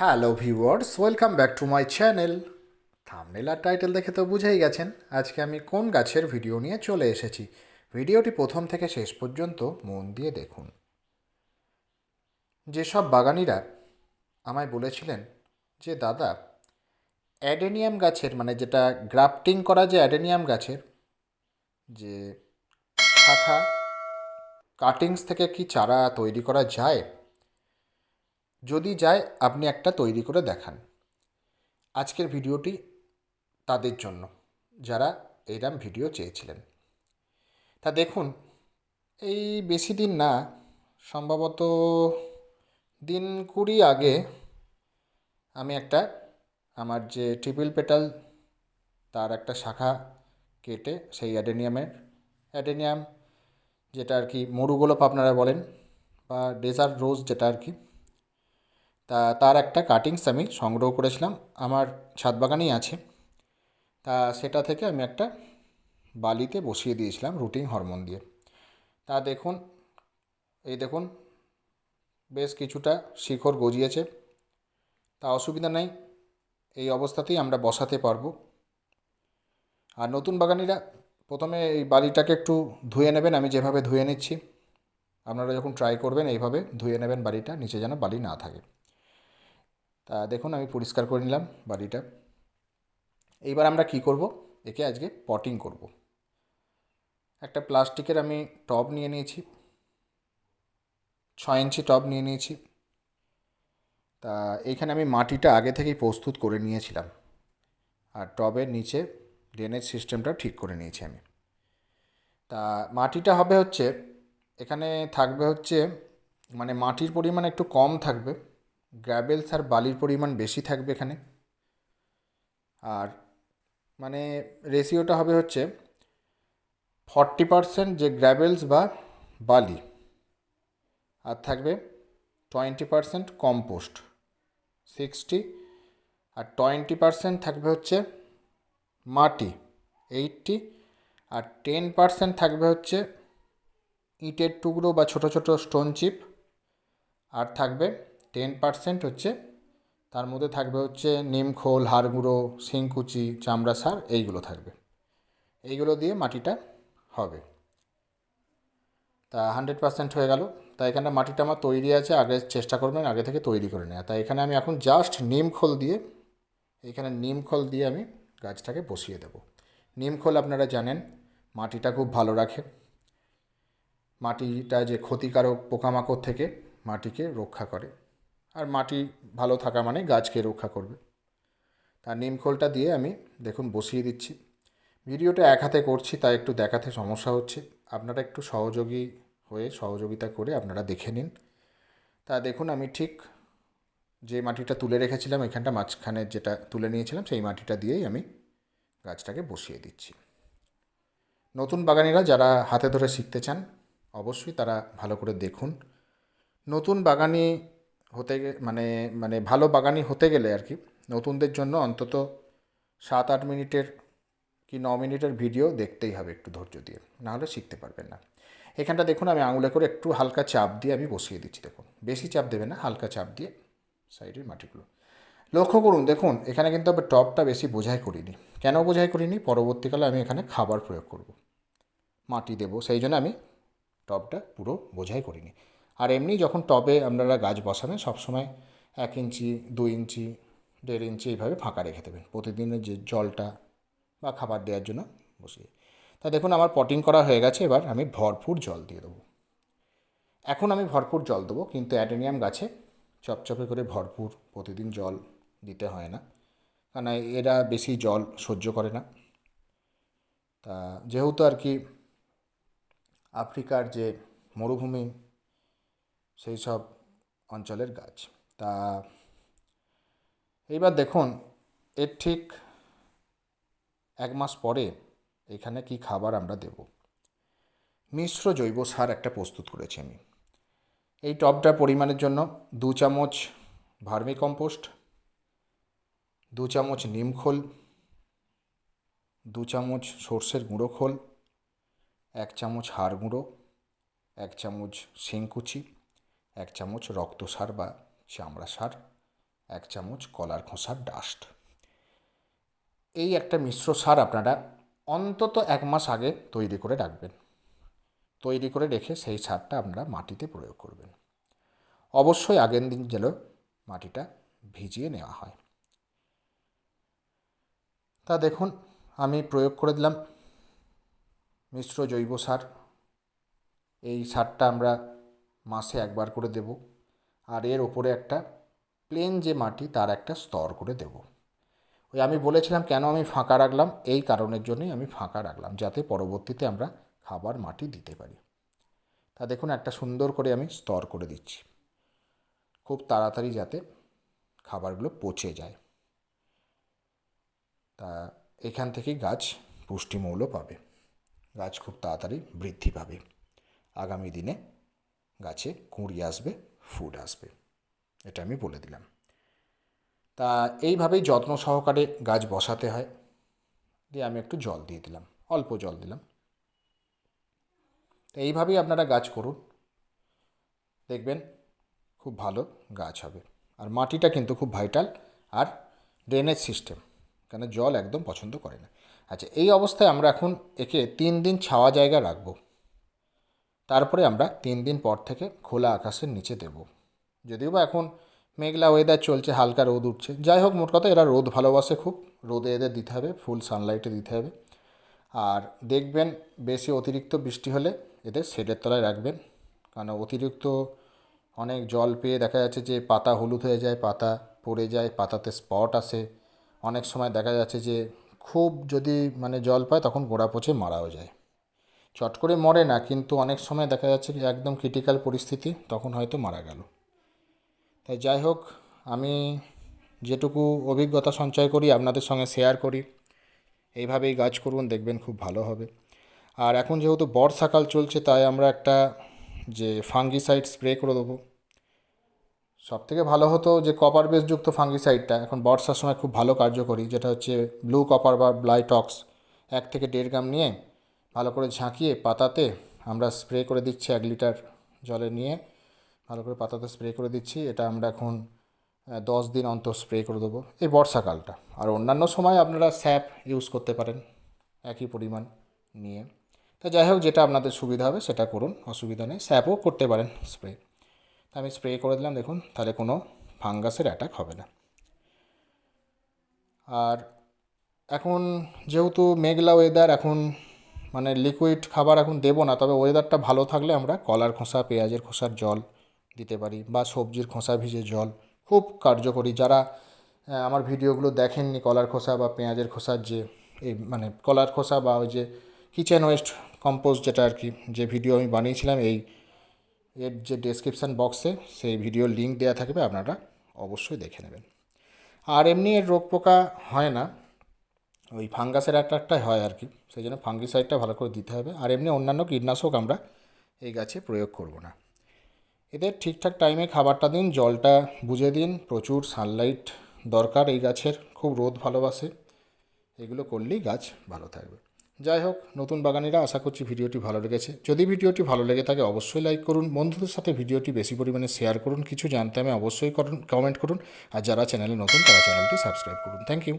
Hello viewers welcome back to my channel thumbnail R title দেখে তো বুঝেই গেছেন, আজকে আমি কোন গাছের ভিডিও নিয়ে চলে এসেছি। ভিডিওটি প্রথম থেকে শেষ পর্যন্ত মন দিয়ে দেখুন। যেসব বাগানিরা আমায় বলেছিলেন যে, দাদা, অ্যাডেনিয়াম গাছের মানে যেটা গ্রাফটিং করা যে অ্যাডেনিয়াম গাছের, যে শাখা কাটিংস থেকে কি চারা তৈরি করা যায়? যদি যায়, আপনি একটা তৈরি করে দেখান। আজকের ভিডিওটি তাদের জন্য, যারা এইরকম ভিডিও চেয়েছিলেন। তা দেখুন, এই বেশি দিন না, সম্ভবত দিন কুড়ি আগে আমি একটা, আমার যে ট্রিপল পেটাল, তার একটা শাখা কেটে, সেই অ্যাডেনিয়ামের, অ্যাডেনিয়াম যেটা আর কি, মরুগোলপ আপনারা বলেন, বা ডেজার্ট রোজ যেটা আর কি তা তার একটা কাটিংস আমি সংগ্রহ করেছিলাম, আমার ছাদ বাগানেই আছে। তা সেটা থেকে আমি একটা বালিতে বসিয়ে দিয়েছিলাম রুটিন হরমোন দিয়ে। তা দেখুন, এই দেখুন, বেশ কিছুটা শিকড় গজিয়েছে। তা অসুবিধা নেই, এই অবস্থাতেই আমরা বসাতে পারব। আর নতুন বাগানিরা, প্রথমে এই বালিটাকে একটু ধুয়ে নেবেন, আমি যেভাবে ধুয়ে নিচ্ছি। আপনারা যখন ট্রাই করবেন, এইভাবে ধুয়ে নেবেন বালিটা, নিচে যেন বালি না থাকে। তা দেখুন, আমি পরিষ্কার করে নিলাম বাড়িটা। এইবার আমরা কি করব? একে আজকে পটিং করব। একটা প্লাস্টিকের আমি টব নিয়ে নিয়েছি। ছয় ইঞ্চি টব নিয়ে নিয়েছি। তা এখানে আমি মাটিটা আগে থেকেই প্রস্তুত করে নিয়েছিলাম। আর টবের নিচে ড্রেনেজ সিস্টেমটা ঠিক করে নিয়েছি আমি। তা মাটিটা হবে হচ্ছে, এখানে থাকবে হচ্ছে মানে মাটির পরিমাণ একটু কম থাকবে। গ্র্যাভেলস আর বালির পরিমাণ বেশি থাকবে এখানে। আর মানে রেশিওটা হবে হচ্ছে ফর্টি পারসেন্ট যে গ্র্যাভেলস বা বালি, আর থাকবে টোয়েন্টি পারসেন্ট কম্পোস্ট সিক্সটি আর টোয়েন্টি পারসেন্ট থাকবে হচ্ছে মাটি এইটটি আর টেন পারসেন্ট থাকবে হচ্ছে ইটের টুকরো বা ছোটো ছোটো স্টোন চিপ আর থাকবে টেন পার্সেন্ট হচ্ছে, তার মধ্যে থাকবে হচ্ছে নিমখোল হাড়গুঁড়ো, শিংকুচি, চামড়া সার, এইগুলো থাকবে। এইগুলো দিয়ে মাটিটা হবে। তা হান্ড্রেড পার্সেন্ট হয়ে গেল। তা এখানে মাটিটা আমার তৈরি আছে, আগে চেষ্টা করবেন, আগে থেকে তৈরি করে নেওয়া। তাই এখানে আমি এখন জাস্ট নিমখোল দিয়ে, এখানে নিমখোল দিয়ে আমি গাছটাকে বসিয়ে দেব। নিমখোল আপনারা জানেন, মাটিটা খুব ভালো রাখে। মাটিটা যে ক্ষতিকারক পোকামাকড় থেকে মাটিকে রক্ষা করে। আর মাটি ভালো থাকা মানে গাছকে রক্ষা করবে। তার নিমখোলটা দিয়ে আমি দেখুন বসিয়ে দিচ্ছি। ভিডিওটা এক হাতে করছি, তাই একটু দেখাতে সমস্যা হচ্ছে। আপনারা একটু সহযোগী হয়ে সহযোগিতা করে আপনারা দেখে নিন। তা দেখুন আমি ঠিক যে মাটিটা তুলে রেখেছিলাম, এখানটা মাঝখানে যেটা তুলে নিয়েছিলাম, সেই মাটিটা দিয়েই আমি গাছটাকে বসিয়ে দিচ্ছি। নতুন বাগানিরা যারা হাতে ধরে শিখতে চান, অবশ্যই তারা ভালো করে দেখুন। নতুন বাগানি হতে মানে মানে ভালো বাগানি হতে গেলে আর কি, নতুনদের জন্য অন্তত সাত আট মিনিটের কি ন মিনিটের ভিডিও দেখতেই হবে একটু ধৈর্য দিয়ে, নাহলে শিখতে পারবেন না। এখানটা দেখুন, আমি আঙুলে করে একটু হালকা চাপ দিয়ে আমি বসিয়ে দিচ্ছি, দেখুন। বেশি চাপ দেবে না, হালকা চাপ দিয়ে সাইডের মাটিগুলো। লক্ষ্য করুন, দেখুন, এখানে কিন্তু আবার টপটা বেশি বোঝাই করিনি। কেন বোঝাই করিনি? পরবর্তীকালে আমি এখানে খাবার প্রয়োগ করব। মাটি দেবো, সেই জন্য আমি টবটা পুরো বোঝাই করিনি। আর এমনি যখন টবে আপনারা গাছ বসাবেন সবসময় এক ইঞ্চি দুই ইঞ্চি, দেড় ইঞ্চি এইভাবে ফাঁকা রেখে দেবেন। প্রতিদিনের যে জলটা বা খাবার দেওয়ার জন্য বসিয়ে। তা দেখুন, আমার পটিং করা হয়ে গেছে, এবার আমি ভরপুর জল দিয়ে দেবো। এখন আমি ভরপুর জল দেবো, কিন্তু অ্যাডেনিয়াম গাছে চপচপে করে ভরপুর প্রতিদিন জল দিতে হয় না। কারণ এরা বেশি জল সহ্য করে না। তা যেহেতু আর কি আফ্রিকার যে মরুভূমি সেই সব অঞ্চলের গাছ। তা এইবার দেখুন, এর ঠিক এক মাস পরে এখানে কি খাবার আমরা দেব। মিশ্র জৈব সার একটা প্রস্তুত করেছি আমি। এই টবটার পরিমাণের জন্য দু চামচ ভার্মি কম্পোস্ট, দু চামচ নিমখোল দু চামচ সর্ষের গুঁড়ো খোল, এক চামচ হাড় গুঁড়ো, এক চামচ শিংকুচি এক চামচ রক্ত সার বা চামড়া সার এক চামচ কলার খোসার ডাস্ট এই একটা মিশ্র সার আপনারা অন্তত এক মাস আগে তৈরি করে রাখবেন। তৈরি করে রেখে সেই সারটা আপনারা মাটিতে প্রয়োগ করবেন। অবশ্যই আগের দিন যেন মাটিটা ভিজিয়ে নেওয়া হয়। তা দেখুন, আমি প্রয়োগ করে দিলাম। মিশ্র জৈব সার। এই সারটা আমরা মাসে একবার করে দেব। আর এর ওপরে একটা প্লেন যে মাটি, তার একটা স্তর করে দেব। ওই আমি বলেছিলাম, কেন আমি ফাঁকা রাখলাম? এই কারণের জন্যই আমি ফাঁকা রাখলাম, যাতে পরবর্তীতে আমরা খাবার, মাটি দিতে পারি। তা দেখুন, একটা সুন্দর করে আমি স্তর করে দিচ্ছি। খুব তাড়াতাড়ি যাতে খাবারগুলো পচে যায়। তা এখান থেকেই গাছ পুষ্টিমৌল পাবে। গাছ খুব তাড়াতাড়ি বৃদ্ধি পাবে। আগামী দিনে গাছে কুঁড়ি আসবে ফুড আসবে। এটা আমি বলে দিলাম। তা এইভাবেই যত্ন সহকারে গাছ বসাতে হয়। দিয়ে আমি একটু জল দিয়ে দিলাম, অল্প জল দিলাম। তো এইভাবেই আপনারা গাছ করুন। দেখবেন খুব ভালো গাছ হবে। আর মাটিটা কিন্তু খুব ভাইটাল আর ড্রেনেজ সিস্টেম কেন জল একদম পছন্দ করে না। আচ্ছা এই অবস্থায় আমরা এখন একে তিন দিন ছাওয়া জায়গা রাখব। তারপরে আমরা তিন দিন পর থেকে খোলা আকাশের নিচে দেব। যদিও বা এখন মেঘলা ওয়েদার চলছে, হালকা রোদ উঠছে। যাই হোক, মোট কথা এরা রোদ ভালোবাসে খুব। রোদে এদের দিতে হবে ফুল সানলাইটে দিতে হবে। আর দেখবেন, বেশি অতিরিক্ত বৃষ্টি হলে এদের শেডের তলায় রাখবেন। কারণ অতিরিক্ত অনেক জল পেয়ে দেখা যাচ্ছে যে পাতা হলুদ হয়ে যায়, পাতা পড়ে যায়, পাতাতে স্পট আসে। অনেক সময় দেখা যাচ্ছে যে খুব যদি মানে জল পায়, তখন গোড়া পচে মারাও যায়। চট করে মরে না, কিন্তু অনেক সময় দেখা যাচ্ছে কি একদম ক্রিটিক্যাল পরিস্থিতি, তখন হয়তো মারা গেল। তাই যাই হোক, আমি যেটুকু অভিজ্ঞতা সঞ্চয় করি, আপনাদের সঙ্গে শেয়ার করি। এইভাবেই গাছ করুন, দেখবেন খুব ভালো হবে। আর এখন যেহেতু বর্ষাকাল চলছে, তাই আমরা একটা যে ফাঙ্গিসাইড স্প্রে করে দেবো। সব থেকে ভালো হতো যে কপার বেসযুক্ত ফাঙ্গিসাইডটা এখন বর্ষার সময় খুব ভালো কার্যকরী, যেটা হচ্ছে ব্লু কপার বা ব্লাইটক্স এক থেকে দেড় গ্রাম নিয়ে ভালো করে ঝাঁকিয়ে পাতাতে আমরা স্প্রে করে দিচ্ছি এক লিটার জলে নিয়ে। ভালো করে পাতাতে স্প্রে করে দিচ্ছি। এটা আমরা এখন দশ দিন অন্তর স্প্রে করে দেবো। এই বর্ষাকালটা। আর অন্যান্য সময় আপনারা স্যাপ ইউজ করতে পারেন একই পরিমাণ নিয়ে। তা যাই হোক, যেটা আপনাদের সুবিধা হবে সেটা করুন, অসুবিধা নেই। স্যাপও করতে পারেন স্প্রে। তা আমি স্প্রে করে দিলাম, দেখুন, তাহলে কোনো ফাঙ্গাসের অ্যাটাক হবে না। আর এখন যেহেতু মেঘলা ওয়েদার এখন মানে লিকুইড খাবার এখন দেবো না, তবে ওয়েদারটা ভালো থাকলে আমরা কলার খোসা, পেঁয়াজের খোসার জল দিতে পারি বা সবজির খোসা ভিজে জল। খুব কার্যকরী। যারা আমার ভিডিওগুলো দেখেননি, কলার খোসা বা পেঁয়াজের খোসার যে, এই মানে কলার খোসা বা ওই যে কিচেন ওয়েস্ট কম্পোস্ট যেটা আর কি, যে ভিডিও আমি বানিয়েছিলাম, এই এর যে ডেসক্রিপশান বক্সে সেই ভিডিওর লিঙ্ক দেওয়া থাকবে, আপনারা অবশ্যই দেখে নেবেন। আর এমনি এর রোগ পোকা হয় না। ওই ফাঙ্গাসের অ্যাটাকটাই হয় আর কি, সেই জন্য ফাঙ্গিসাইডটা ভালো করে দিতে হবে। আর এমনি অন্যান্য কীটনাশক আমরা এই গাছে প্রয়োগ করব না। এদের ঠিকঠাক টাইমে খাবারটা দিন, জলটা বুঝে দিন, প্রচুর সানলাইট দরকার এই গাছের, খুব রোদ ভালোবাসে। এগুলো করলেই গাছ ভালো থাকবে। যাই হোক, নতুন বাগানিরা আশা করছি ভিডিওটি ভালো লেগেছে। যদি ভিডিওটি ভালো লেগে থাকে অবশ্যই লাইক করুন, বন্ধুদের সাথে ভিডিওটি বেশি পরিমাণে শেয়ার করুন, কিছু জানতে আমি অবশ্যই করুন কমেন্ট করুন, আর যারা চ্যানেলে নতুন, তারা চ্যানেলটি সাবস্ক্রাইব করুন। Thank you